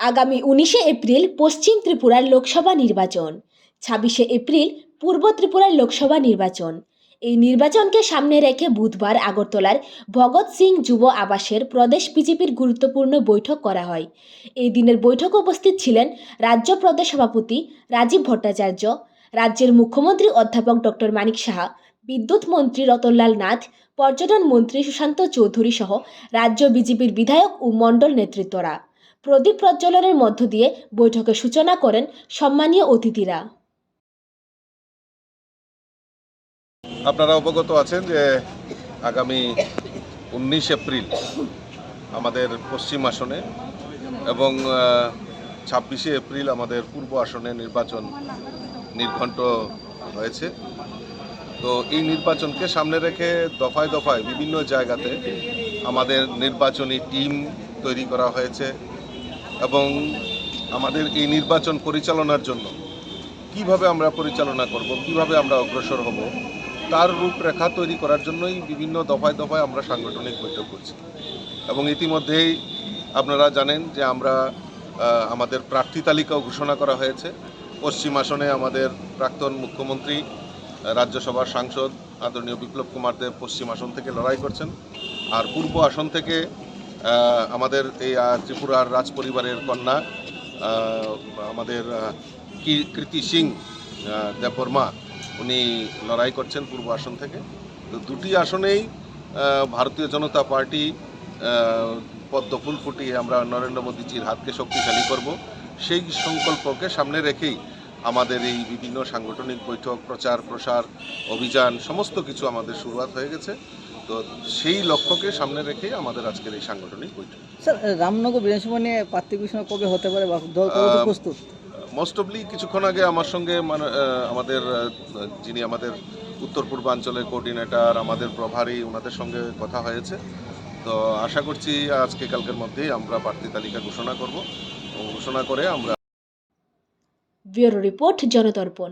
আগামী উনিশে এপ্রিল পশ্চিম ত্রিপুরার লোকসভা নির্বাচন, ছাব্বিশে এপ্রিল পূর্ব ত্রিপুরার লোকসভা নির্বাচন। এই নির্বাচনকে সামনে রেখে বুধবার আগরতলার ভগৎ সিং যুব আবাসের প্রদেশ বিজেপির গুরুত্বপূর্ণ বৈঠক করা হয়। এই দিনের বৈঠকে উপস্থিত ছিলেন রাজ্য প্রদেশ সভাপতি রাজীব ভট্টাচার্য, রাজ্যের মুখ্যমন্ত্রী অধ্যাপক ডক্টর মানিক সাহা, বিদ্যুৎ মন্ত্রী রতনলাল নাথ, পর্যটন মন্ত্রী সুশান্ত চৌধুরী সহ রাজ্য বিজেপির বিধায়ক ও মণ্ডল নেতৃত্বরা। প্রদীপ প্রজ্বলনের মধ্য দিয়ে বৈঠকের সূচনা করেন সম্মানীয় অতিথিরা। আপনারা অবগত আছেন যে আগামী উনিশ এপ্রিল আমাদের পশ্চিম আসনে এবং ছাব্বিশে এপ্রিল আমাদের পূর্ব আসনে নির্বাচন নির্ঘণ্ট হয়েছে। তো এই নির্বাচনকে সামনে রেখে দফায় দফায় বিভিন্ন জায়গাতে আমাদের নির্বাচনী টিম তৈরি করা হয়েছে। এবং আমাদের এই নির্বাচন পরিচালনার জন্য কীভাবে আমরা পরিচালনা করব, কীভাবে আমরা অগ্রসর হব, তার রূপরেখা তৈরি করার জন্যই বিভিন্ন দফায় দফায় আমরা সাংগঠনিক বৈঠক করছি। এবং ইতিমধ্যেই আপনারা জানেন যে আমরা আমাদের প্রার্থী তালিকাও ঘোষণা করা হয়েছে। পশ্চিম আসনে আমাদের প্রাক্তন মুখ্যমন্ত্রী রাজ্যসভার সাংসদ আদরণীয় বিপ্লব কুমার দেব পশ্চিম আসন থেকে লড়াই করছেন। আর পূর্ব আসন থেকে আমাদের এই ত্রিপুরার রাজ পরিবারের কন্যা আমাদের কৃতি সিং দেববর্মা, উনি লড়াই করছেন পূর্ব আসন থেকে। তো দুটি আসনেই ভারতীয় জনতা পার্টি পদ্ম ফুল ফুটিয়ে আমরা নরেন্দ্র মোদীজির হাতকে শক্তিশালী করব। সেই সংকল্পকে সামনে রেখেই আমাদের এই বিভিন্ন সাংগঠনিক বৈঠক প্রচার প্রসার অভিযান, সমস্ত কিছু আমাদের শুরুয়াত হয়ে গেছে। তো সেই লক্ষ্যকে সামনে রেখেই আমাদের আজকের এই সাংগঠনিক বৈঠক। স্যার রামনগর বিধানসভা নিয়ে প্রার্থী ঘোষণা কবে হতে পারে বা দল কতটা প্রস্তুত? মোস্ট অফলি কিছুক্ষণ আগে আমার সঙ্গে মানে আমাদের যিনি আমাদের উত্তর পূর্বাঞ্চলের কোঅর্ডিনেটর আমাদের প্রভারী ওনাদের সঙ্গে কথা হয়েছে। তো আশা করছি আজকে কালকের মধ্যেই আমরা প্রার্থী তালিকা ঘোষণা করব। ঘোষণা করে আমরা ব্যুরো রিপোর্ট জনদর্পণ